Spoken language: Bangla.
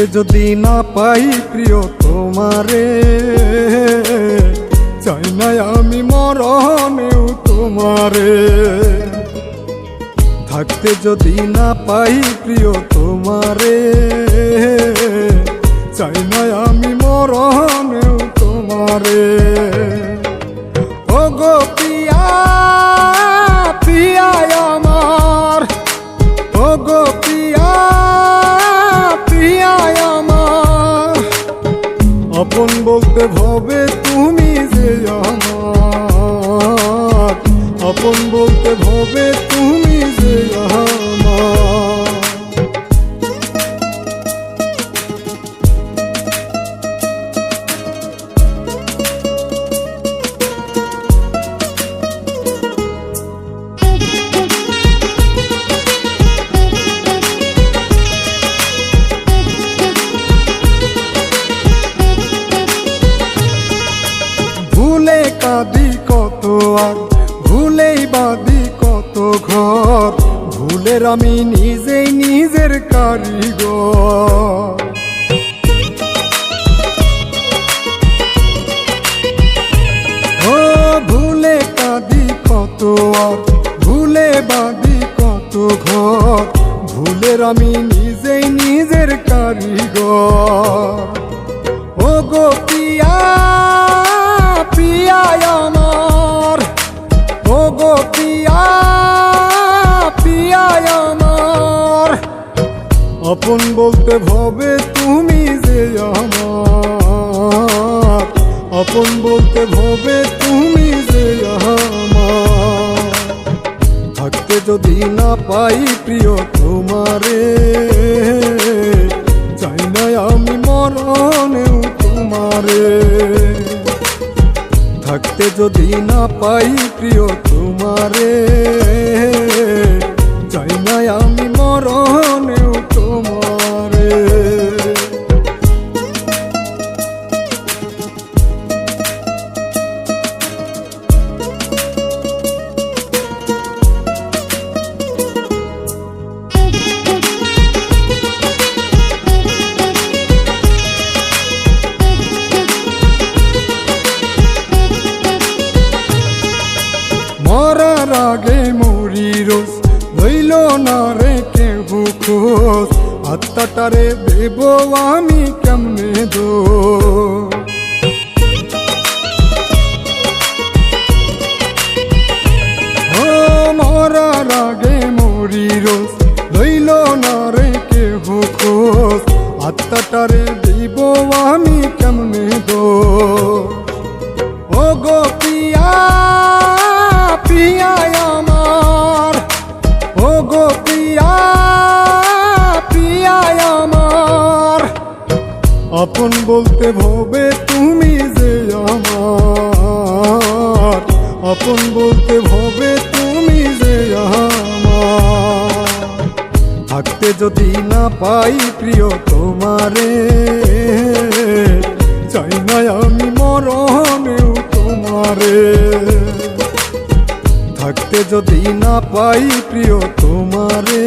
থাকতে যদি না পাই প্রিয় তোমারে, চাই না আমি মরণেও তোমারে। থাকতে যদি না পাই প্রিয় তোমারে, চাই না আমি মরণেও তোমারে। ও পিয়া পিয়া আমার ও গো আপন বলতে ভবে বাদি কত ঘর? ভুলের আমি নিজেই নিজের কারিগর। ভুলে কাঁদি কত আর, ভুলে বাদি কত ঘর? ভুলের আমি নিজেই নিজের কারিগর। ও গো আপন বলতে ভবে তুমি যে আমার। আপন বলতে ভবে তুমি যে আমার। থাকতে যদি না পাই প্রিয় তোমারে, চাই না আমি মরণেও তোমারে। থাকতে যদি না পাই প্রিয় তোমারে, চাই না আমি মরণেও তোমারে। মরার আগে মরি রোজ লইল না রে কেউ খোঁজ। আত্মাটারে দেব আমি কেমনে দো? মরার আগে মরি রোজ, লইল না রে কেউ খোঁজ। আত্মাটারে দেব আপন বলতে ভবে তুমি যে আমার। আপন বলতে ভবে তুমি যে আমার। থাকতে যদি না পাই প্রিয় তোমারে, চাই না আমি মরণেও তোমারে। থাকতে যদি না পাই প্রিয় তোমারে